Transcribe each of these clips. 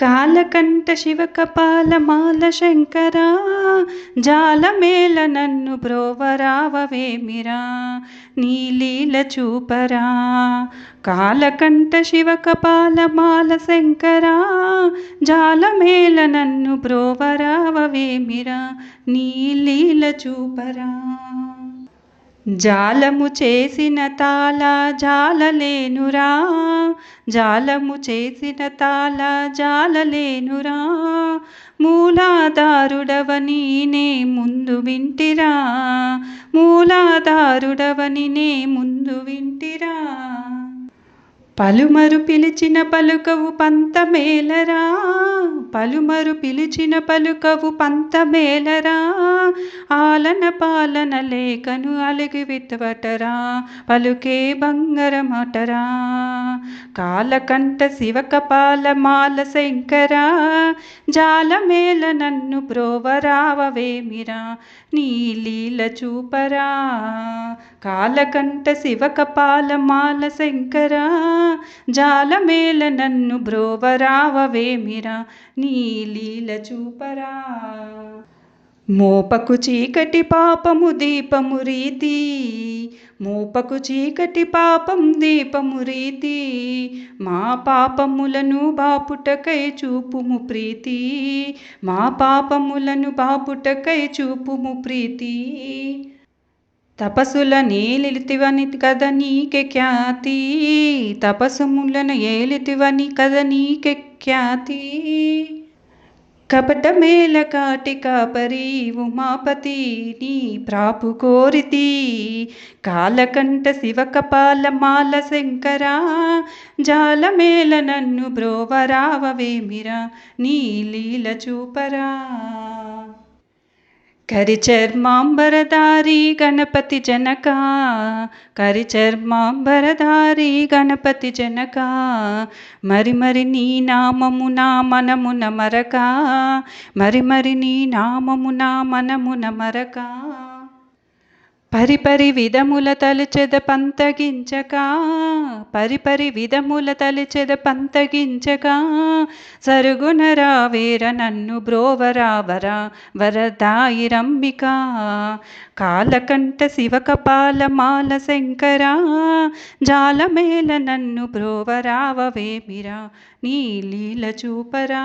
కాలకంఠ శివకపాల మాల శంకరా జాలమేల నన్ను బ్రోవరావవేమిరా నీలీల చూపరా. కాలకంఠ శివకపాల మాల శంకరా జాలమేల నన్ను బ్రోవరావవేమిరా నీలీల చూపరా. జాలము చేసిన తాళ జాలలేనురా. జాలము చేసిన తాళ జాలలేనురా. మూలాధారుడవని నే ముందు వింటిరా. మూలాధారుడవని నే ముందు వింటిరా. పలుమరు పిలిచిన పలుకవు పంతమేలరా. పలుమరు పిలిచిన పలుకవు పంతమేలరా. ఆలన పాలన లేఖను అలిగి విత్వటరా పలుకే బంగరమటరా. కాలకంఠ శివకపాల మాల శంకరా. జాలమేల నన్ను ప్రోవరావవేమిరా. నీలీల చూపరా. కాలకంఠ శివకపాల మాల శంకరా. జాలమేల నన్ను బ్రోవరావవేమిరా నీలీల చూపరా. మోపకు చీకటి పాపము దీపము రీతి మోపకు చీకటి పాపం దీపము రీతి మా పాపములను బాపుటకై చూపుము ప్రీతి మా పాపములను బాపుటకై చూపుము ప్రీతి. తపస్సుల నేలితివని కథ నీకె ఖ్యాతి. తపస్సుములను ఏలితివని కథ నీకె ఖ్యాతి. కపట మేల కాటి కాపరి ఉమాపతి నీ ప్రాపు కోరితి. కాలకంఠ శివకపాల మాల శంకరా. జాలమేల నన్ను బ్రోవరావవేమిరా నీ లీల చూపరా. కరిచర్మాంబరధారి గణపతి జనక కరిచర్మాంబరధారి గణపతి జనక. మరి మరి నీ నామమున మనమున మరక మరి మరి నీ నామమున మనమున మరక. పరిపరి విధముల తలచెద పంతగించక పరిపరి విధముల తలచెద పంతగించక సరుగున రావేర నన్ను బ్రోవరావరా వరదాయిరంబిక కాలకంఠ శివకపాల మాల శంకరా జాలమేల నన్ను బ్రోవరావవేమిరా నీ లీల చూపరా.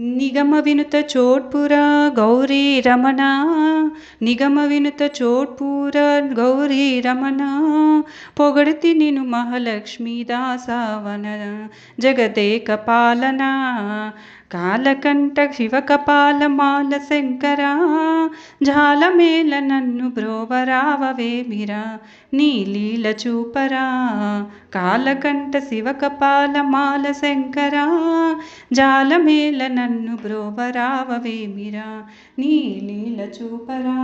నిగమ వినుత చోట్పురా గౌరీ రమణ. నిగమ వినుత చోట్పుర గౌరీ రమణ. పొగడితి నిను మహాలక్ష్మీ దాసావన జగదేక పాలన. కాలకంఠ శివకపాల మాల శంకరా జాలమేల నన్ను బ్రోవరావవేమిరా నీలీల చూపరా. కాలకంఠ శివకపాల మాల శంకరా జాలమేల నన్ను బ్రోవరావవేమిరా నీలీల చూపరా.